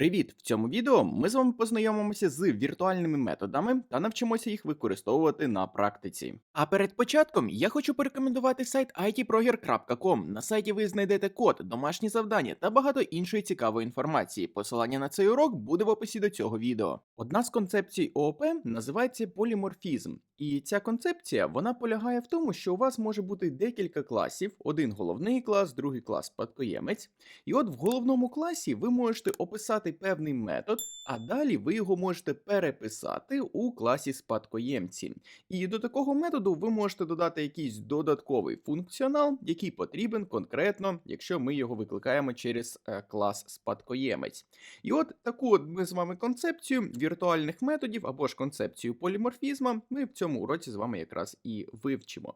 Привіт! В цьому відео ми з вами познайомимося з віртуальними методами та навчимося їх використовувати на практиці. А перед початком я хочу порекомендувати сайт itproger.com. На сайті ви знайдете код, домашні завдання та багато іншої цікавої інформації. Посилання на цей урок буде в описі до цього відео. Одна з концепцій ООП називається поліморфізм. І ця концепція вона полягає в тому, що у вас може бути декілька класів: один головний клас, другий клас спадкоємець. І от в головному класі ви можете описати певний метод, а далі ви його можете переписати у класі спадкоємці. І до такого методу ви можете додати якийсь додатковий функціонал, який потрібен конкретно, якщо ми його викликаємо через е, клас спадкоємець. І от таку от ми з вами концепцію віртуальних методів або ж концепцію поліморфізма ми в цьому уроці з вами якраз і вивчимо.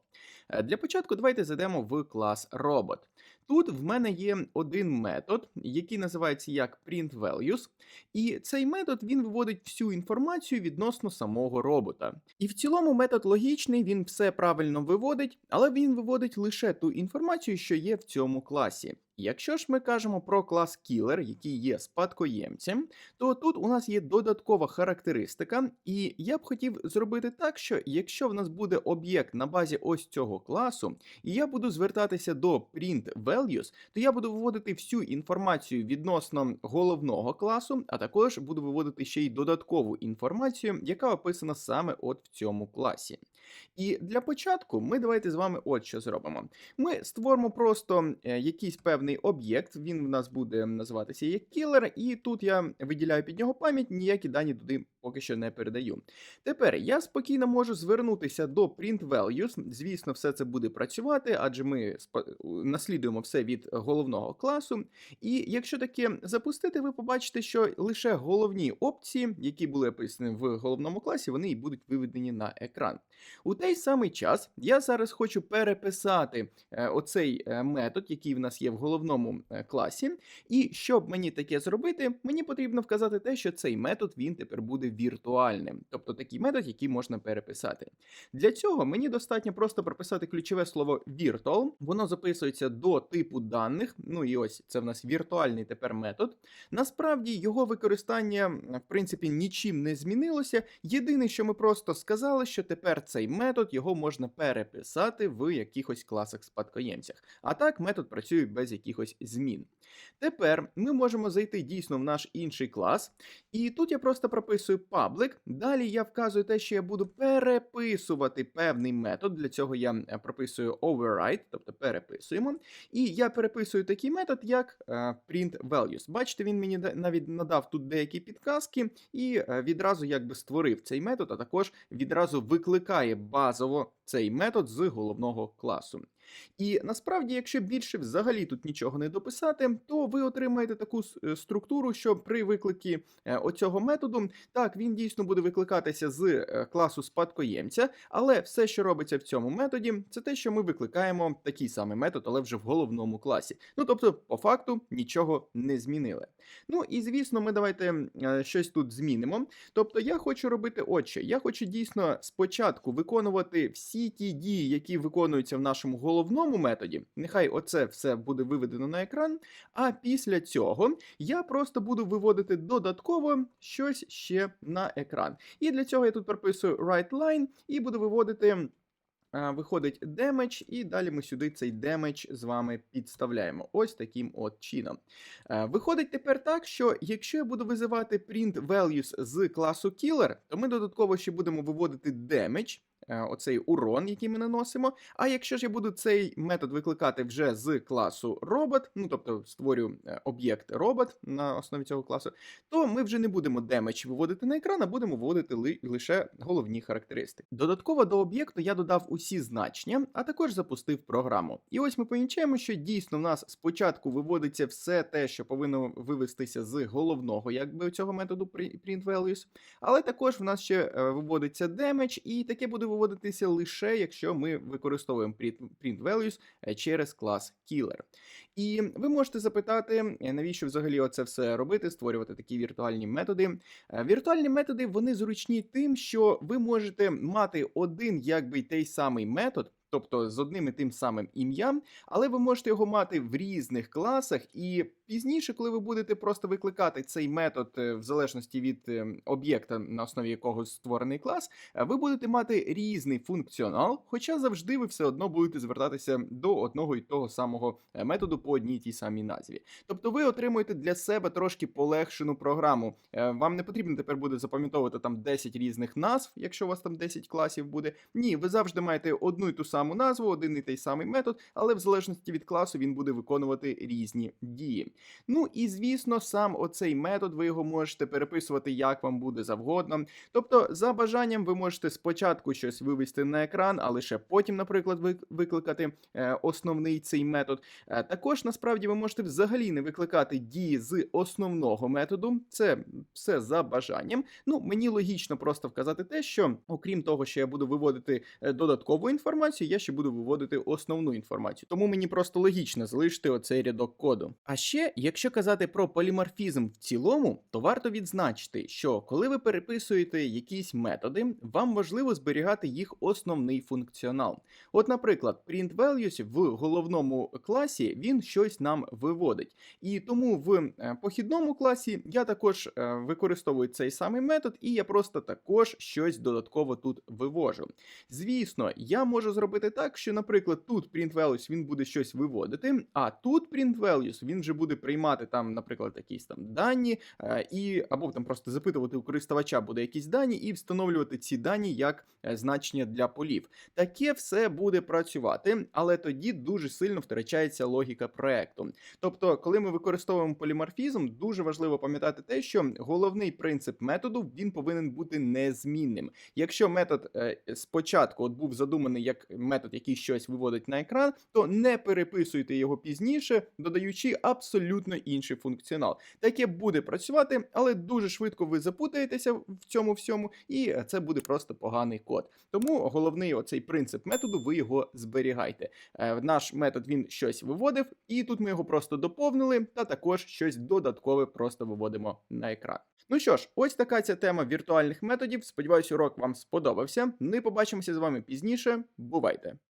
Е, Для початку давайте зайдемо в клас робот. Тут в мене є один метод, який називається як printValues, і цей метод він виводить всю інформацію відносно самого робота. І в цілому метод логічний, він все правильно виводить, але він виводить лише ту інформацію, що є в цьому класі. Якщо ж ми кажемо про клас Killer, який є спадкоємцем, то тут у нас є додаткова характеристика, і я б хотів зробити так, що якщо в нас буде об'єкт на базі ось цього класу, і я буду звертатися до print values, то я буду виводити всю інформацію відносно головного класу, а також буду виводити ще й додаткову інформацію, яка описана саме от в цьому класі. І для початку ми давайте з вами от що зробимо. Ми створимо просто е, якийсь певний об'єкт, він в нас буде називатися як кілер, і тут я виділяю під нього пам'ять, ніякі дані туди поки що не передаю. Тепер я спокійно можу звернутися до print values. Звісно, все це буде працювати, адже ми наслідуємо все від головного класу. І якщо таке запустити, ви побачите, що лише головні опції, які були описані в головному класі, вони і будуть виведені на екран. У той самий час я зараз хочу переписати е, оцей е, метод, який в нас є в головному е, класі. І щоб мені таке зробити, мені потрібно вказати те, що цей метод він тепер буде віртуальним, тобто такий метод, який можна переписати. Для цього мені достатньо просто прописати ключове слово virtual, воно записується до типу даних. Ну і ось це в нас віртуальний тепер метод. Насправді його використання, в принципі, нічим не змінилося. Єдине, що ми просто сказали, що тепер цей метод його можна переписати в якихось класах спадкоємцях. А так метод працює без якихось змін. Тепер ми можемо зайти дійсно в наш інший клас, і тут я просто прописую public. Далі я вказую те, що я буду переписувати певний метод. Для цього я е, прописую override, тобто переписуємо. І я переписую такий метод, як е, print values. Бачите, він мені навіть надав тут деякі підказки і е, відразу якби створив цей метод, а також відразу викликає базово цей метод з головного класу. І насправді, якщо більше взагалі тут нічого не дописати, то ви отримаєте таку е, структуру, що при викликі е, оцього методу, так, він дійсно буде викликатися з е, класу спадкоємця, але все, що робиться в цьому методі, це те, що ми викликаємо такий самий метод, але вже в головному класі. Ну тобто, по факту нічого не змінили. Ну і звісно, ми давайте щось тут змінимо. Тобто, я хочу робити от що. Я хочу дійсно спочатку виконувати всі ті дії, які виконуються в нашому головному методі. Нехай оце все буде виведено на екран. А після цього я просто буду виводити додатково щось ще на екран. І для цього я тут прописую write line і буду виводити. Виходить damage, і далі ми сюди цей damage з вами підставляємо. Ось таким от чином. Е, Виходить тепер так, що якщо я буду визивати print values з класу killer, то ми додатково ще будемо виводити damage, оцей урон, який ми наносимо. А якщо ж я буду цей метод викликати вже з класу робот, ну тобто створю е, об'єкт робот на основі цього класу, то ми вже не будемо damage виводити на екран, а будемо виводити ли- лише головні характеристики. Додатково до об'єкту я додав усі значення, а також запустив програму. І ось ми помічаємо, що дійсно в нас спочатку виводиться все те, що повинно вивестися з головного, якби цього методу print values, але також в нас ще е, виводиться damage, і таке буде виводитися лише якщо ми використовуємо print values е, через клас killer. І ви можете запитати, е, навіщо взагалі оце все робити, створювати такі віртуальні методи. Е, Віртуальні методи вони зручні тим, що ви можете мати один якби той самий метод. Тобто з одним і тим самим ім'ям, але ви можете його мати в різних класах, і пізніше, коли ви будете просто викликати цей метод е, в залежності від е, об'єкта, на основі якого створений клас, е, ви будете мати різний функціонал, хоча завжди ви все одно будете звертатися до одного і того самого е, методу по одній тій самій назві. Тобто ви отримуєте для себе трошки полегшену програму. Вам не потрібно тепер буде запам'ятовувати там 10 різних назв, якщо у вас там 10 класів буде. Ні, ви завжди маєте одну і ту саму назву, один і той самий метод, але в залежності від класу він буде виконувати різні дії. Ну і звісно, сам оцей метод ви його можете переписувати як вам буде завгодно. Тобто, за бажанням, ви можете спочатку щось вивести на екран, а лише потім, наприклад, вик- викликати е, основний цей метод. Е, Також насправді ви можете взагалі не викликати дії з основного методу. Це все за бажанням. Ну, мені логічно просто вказати те, що окрім того, що я буду виводити е, додаткову інформацію, я ще буду виводити основну інформацію. Тому мені просто логічно залишити оцей рядок коду. А ще, якщо казати про поліморфізм в цілому, то варто відзначити, що коли ви переписуєте якісь методи, вам важливо зберігати їх основний функціонал. От, наприклад, print values в головному класі він щось нам виводить. І тому в е, похідному класі я також е, використовую цей самий метод, і я просто також щось додатково тут вивожу. Звісно, я можу зробити так, що, наприклад, тут print values він буде щось виводити, а тут print values він вже буде приймати там, наприклад, якісь там дані, е, і або там просто запитувати у користувача буде якісь дані і встановлювати ці дані як е, значення для полів. Таке все буде працювати, але тоді дуже сильно втрачається логіка проекту. Тобто, коли ми використовуємо поліморфізм, дуже важливо пам'ятати те, що головний принцип методу він повинен бути незмінним. Якщо метод е, спочатку от був задуманий як метод, який щось виводить на екран, то не переписуйте його пізніше, додаючи абсолютно інший функціонал. Таке буде працювати, але дуже швидко ви запутаєтеся в цьому всьому, і це буде просто поганий код. Тому головний оцей принцип методу, ви його зберігайте. Е, Наш метод він щось виводив, і тут ми його просто доповнили, та також щось додаткове просто виводимо на екран. Ну що ж, ось така ця тема віртуальних методів. Сподіваюсь, урок вам сподобався. Ми побачимося з вами пізніше. Бувайте! great.